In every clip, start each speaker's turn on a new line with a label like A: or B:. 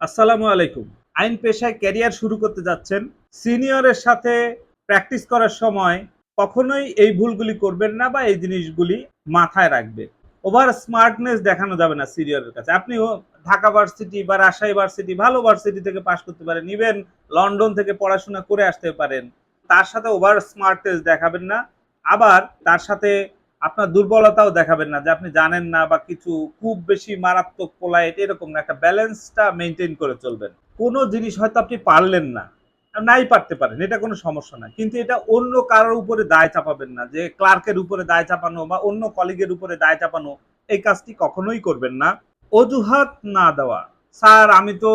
A: আসসালামু আলাইকুম। আইন পেশায় ক্যারিয়ার শুরু করতে যাচ্ছেন। সিনিয়রের সাথে প্র্যাকটিস করার সময় কখনোই এই ভুলগুলি করবেন না বা এই জিনিসগুলি মাথায় রাখবেন। ওভার স্মার্টনেস দেখানো যাবে না সিনিয়রের কাছে। আপনি ঢাকা ভার্সিটি বা রাজশাহী ভার্সিটি ভালো ভার্সিটি থেকে পাশ করতে পারেন, ইভেন লন্ডন থেকে পড়াশোনা করে আসতে পারেন। তার সাথে ওভার স্মার্টনেস দেখাবেন না। আবার তার সাথে আপনার দুর্বলতাও দেখাবেন না যে আপনি জানেন না বা কিছু খুব বেশি মারাত্মক পোলাইট, এরকম না, একটা ব্যালেন্সটা মেনটেন করে চলবেন। কোনো জিনিস হয়তো আপনি পারলেন না, নাই পারতে পারেন, এটা কোনো সমস্যা না কিন্তু এটা অন্য কারোর উপরে দায় চাপাবেন না, যে ক্লার্কের উপরে দায় চাপানো বা অন্য কলিগের উপরে দায় চাপানো, এই কাজটি কখনোই করবেন না। অজুহাত না দেওয়া, স্যার, আমি তো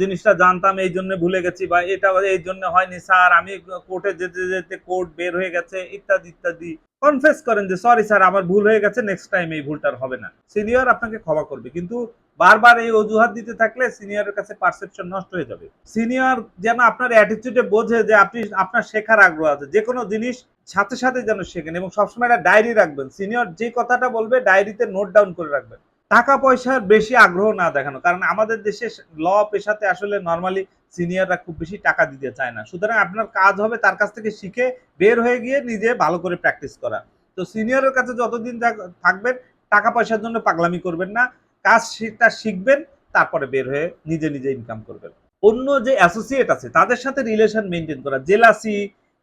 A: জিনিসটা জানতাম, এই জন্য ভুলে গেছি বা এটা, এই জন্য হয়নি, স্যার, আমি কোর্টে যেতে যেতে কোর্ট বের হয়ে গেছে, ইত্যাদি ইত্যাদি। কনফেস করেন যে, সরি স্যার, আমার ভুল হয়ে গেছে, নেক্সট টাইম এই ভুলটার হবে না। সিনিয়র আপনাকে ক্ষমা করবে, কিন্তু বারবার এই অজুহাত দিতে থাকলে সিনিয়রের কাছে পারসেপশন নষ্ট হয়ে যাবে। সিনিয়র যেন আপনার অ্যাটিটিউডে বোঝে যে, আপনি, আপনার শেখার আগ্রহ আছে, যে কোনো জিনিস সাথে সাথে যেন শেখেন এবং সবসময় একটা ডায়েরি রাখবেন। সিনিয়র যে কথাটা বলবে, ডায়েরিতে নোট ডাউন করে রাখবেন। টাকা পয়সার বেশি আগ্রহ না দেখানো, কারণ আমাদের দেশে ল পেশাতে আসলে নর্মালি সিনিয়ররা খুব বেশি টাকা দিতে চায় না। সুতরাং আপনার কাজ হবে তার কাছ থেকে শিখে বের হয়ে গিয়ে নিজে ভালো করে প্র্যাকটিস করা। তো সিনিয়রের কাছে যতদিন থাকবেন, টাকা পয়সার জন্য পাগলামি করবেন না। কাজ সেটা শিখবেন, তারপরে বের হয়ে নিজে নিজে ইনকাম করবেন। অন্য যে অ্যাসোসিয়েট আছে, তাদের সাথে রিলেশন মেনটেন করা। জেলাসি,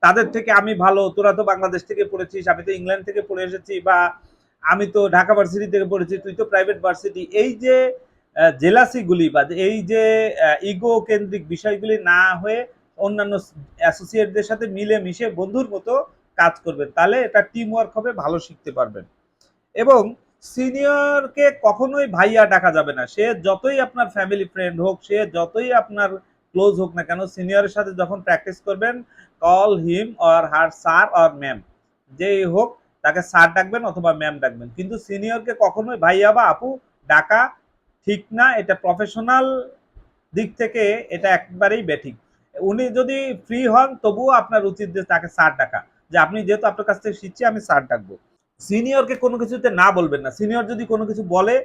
A: তাদের থেকে আমি ভালো, তোরা তো বাংলাদেশ থেকে পড়েছিস, আমি তো ইংল্যান্ড থেকে পড়ে এসেছি, বা আমি তো ঢাকা ভার্সিটি থেকে পড়েছি, তুই তো প্রাইভেট ভার্সিটি এই যে জেলাসিগুলি বা এই যে ইগো কেন্দ্রিক বিষয়গুলি না হয়ে অন্যান্য অ্যাসোসিয়েটদের সাথে মিলে মিশে বন্ধুর মতো কাজ করবেন, তাহলে এটা টিম ওয়ার্ক হবে, ভালো শিখতে পারবেন। এবং সিনিয়রকে কখনোই ভাইয়া ডাকা যাবে না, সে যতই আপনার ফ্যামিলি ফ্রেন্ড হোক, সে যতই আপনার ক্লোজ হোক না কেন সিনিয়রের সাথে যখন প্র্যাকটিস করবেন call him or her sir or ma'am যেই হোক, তাকে স্যার ডাকবেন অথবা ম্যাম ডাকবেন, কিন্তু সিনিয়রকে কখনোই ভাইয়া বা আপু ডাকা ঠিক না, এটা প্রফেশনাল দিক থেকে এটা একবারেই বেঠিক। উনি যদি ফ্রি হন, তবুও আপনার উচিত যে তাকে স্যার ডাকা। যে আপনি যেহেতু আপনার কাছ থেকে শিখছি, আমি স্যার ডাকবো। সিনিয়রকে কোনো কিছুতে না বলবেন না। সিনিয়র যদি কোনো কিছু বলে,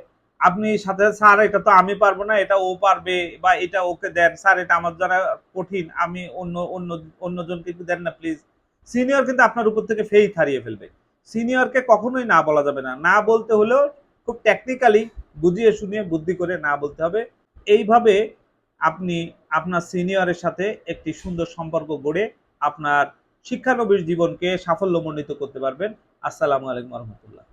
A: আপনি সাথে স্যার, এটা তো আমি পারব না, এটা ও পারবে বা এটা ওকে দেন। স্যার, এটা আমার দ্বারা কঠিন, আমি অন্য অন্য, অন্যজনকে একটু দেন না প্লিজ সিনিয়র কিন্তু আপনার উপর থেকে ফেই হারিয়ে ফেলবে। সিনিয়রকে কখনোই না বলা যাবে না। না বলতে হলেও খুব টেকনিক্যালি বুঝিয়ে শুনিয়ে বুদ্ধি করে না বলতে হবে। এইভাবে আপনি আপনার সিনিয়রের সাথে একটি সুন্দর সম্পর্ক গড়ে আপনার শিক্ষানবিশ জীবনকে সাফল্যমণ্ডিত করতে পারবেন। আসসালামু আলাইকুম রহমতুল্লাহ।